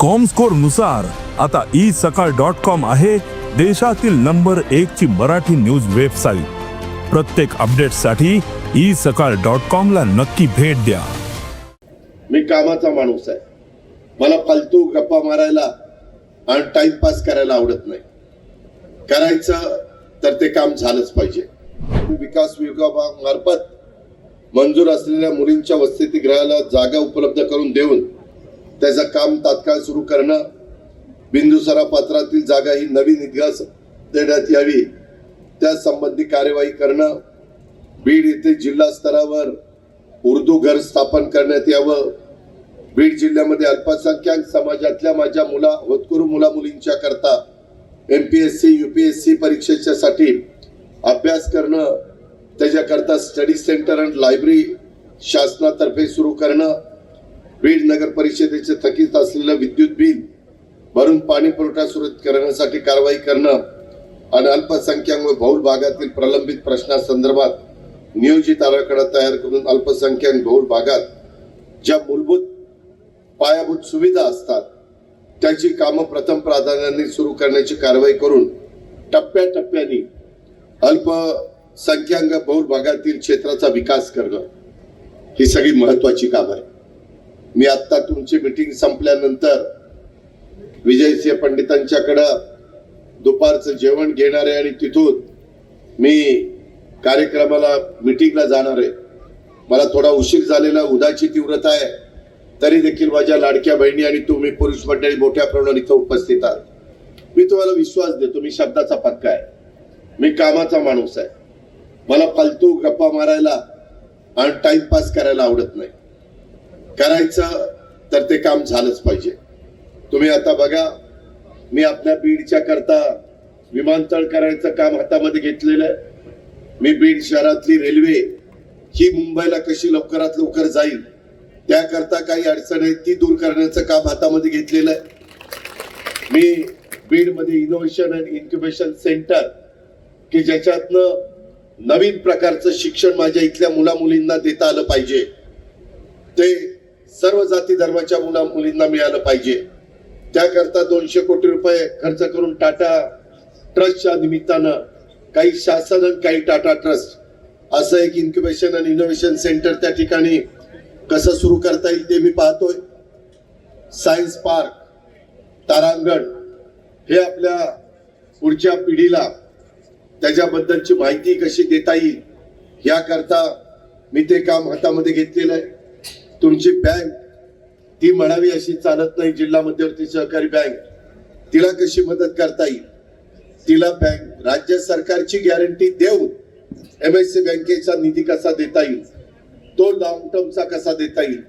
कॉमस्कोरनुसार आता ई सकाळ dot com आहे देशातील नंबर एक ची मराठी न्यूज वेबसाईट प्रत्येक अपडेटसाठी ई सकाळ डॉट कॉम ला नक्की भेट द्या. मी कामाचा माणूस आहे. मला फालतू गप्पा मारायला आणि टाइमपास करायला आवडत नाही. करायचं तर ते काम झालंच पाहिजे. विकास विभागामार्फत मंजूर असलेल्या मुलींच्या वसतिगृहाला जागा उपलब्ध करून देऊन त्याचं काम तात्काळ सुरू करणं बिंदुसरा पात्रातील जागा ही नवीन इतिहास देण्यात यावी त्यासंबंधी कार्यवाही करणं बीड येथे जिल्हा स्तरावर उर्दू घर स्थापन करण्यात यावं. बीड जिल्ह्यामध्ये अल्पसंख्याक समाजातल्या माझ्या मुला होतकरू मुला मुलींच्या करता M P S C U P S C परीक्षेच्यासाठी अभ्यास करणं त्याच्याकरता स्टडी सेंटर अँड लायब्ररी शासनातर्फे सुरू करणं बीड नगर परिषदेचे थकीत असलेलं विद्युत बिल भरून पाणी पुरवठा सुरळीत करण्यासाठी कारवाई करणं आणि अल्पसंख्याक व बहुल भागातील प्रलंबित प्रश्नासंदर्भात नियोजित आराखडा तयार करून अल्पसंख्याक बहुल भागात ज्या मूलभूत पायाभूत सुविधा असतात त्याची कामं प्रथम प्राधान्याने सुरू करण्याची कारवाई करून टप्प्याटप्प्याने अल्पसंख्याक बहुल भागातील क्षेत्राचा विकास करणं ही सगळी महत्वाची काम आहे मी आत्ता तुमची मिटिंग संपल्यानंतर विजयसिंह पंडितांच्याकडं दुपारचं जेवण घेणार आहे आणि तिथून मी कार्यक्रमाला मिटिंगला जाणार आहे. मला थोडा उशीर झालेला उदाची तीव्रता आहे. तरी देखील माझ्या लाडक्या बहिणी आणि तुम्ही पुरुष मंडळी मोठ्या प्रमाणात इथं उपस्थित आहात. मी तुम्हाला विश्वास देतो मी शब्दाचा पक्का आहे. मी कामाचा माणूस आहे. मला फालतू गप्पा मारायला आणि टाइमपास करायला आवडत नाही. करायचं तर ते काम झालंच पाहिजे. तुम्ही आता बघा मी आपल्या बीडच्या करता विमानतळ करायचं काम हातामध्ये घेतलेलं आहे. मी बीड शहरातली रेल्वे ही मुंबईला कशी लवकरात लवकर जाईल त्याकरता काही अडचण आहे ती दूर करण्याचं काम हातामध्ये घेतलेलं आहे. मी बीडमध्ये इनोव्हेशन अँड इन्क्युबेशन सेंटर की ज्याच्यातनं नवीन प्रकारचं शिक्षण माझ्या इथल्या मुला मुलींना देता आलं पाहिजे. ते सर्व जाती धर्माच्या मुला मुलींना मिळालं पाहिजे. त्याकरता दोनशे कोटी रुपये खर्च करून टाटा ट्रस्टच्या निमित्तानं काही शासन आणि काही टाटा ट्रस्ट असं एक इन्क्युबेशन आणि इनोव्हेशन सेंटर त्या ठिकाणी कसं सुरू करता येईल ते मी पाहतोय. सायन्स पार्क तारांगण हे आपल्या पुढच्या पिढीला त्याच्याबद्दलची माहिती कशी देता येईल याकरता मी ते काम हातामध्ये घेतलेलं आहे. तुमची बँक ती म्हणावी अशी चालत नाही जिल्हा मध्यवर्ती सहकारी बँक तिला कशी मदत करता येईल? तिला बँक राज्य सरकारची गॅरंटी देऊन एम एस सी बँकेचा निधी कसा देता येईल? तो लॉंग टर्मचा कसा देता येईल?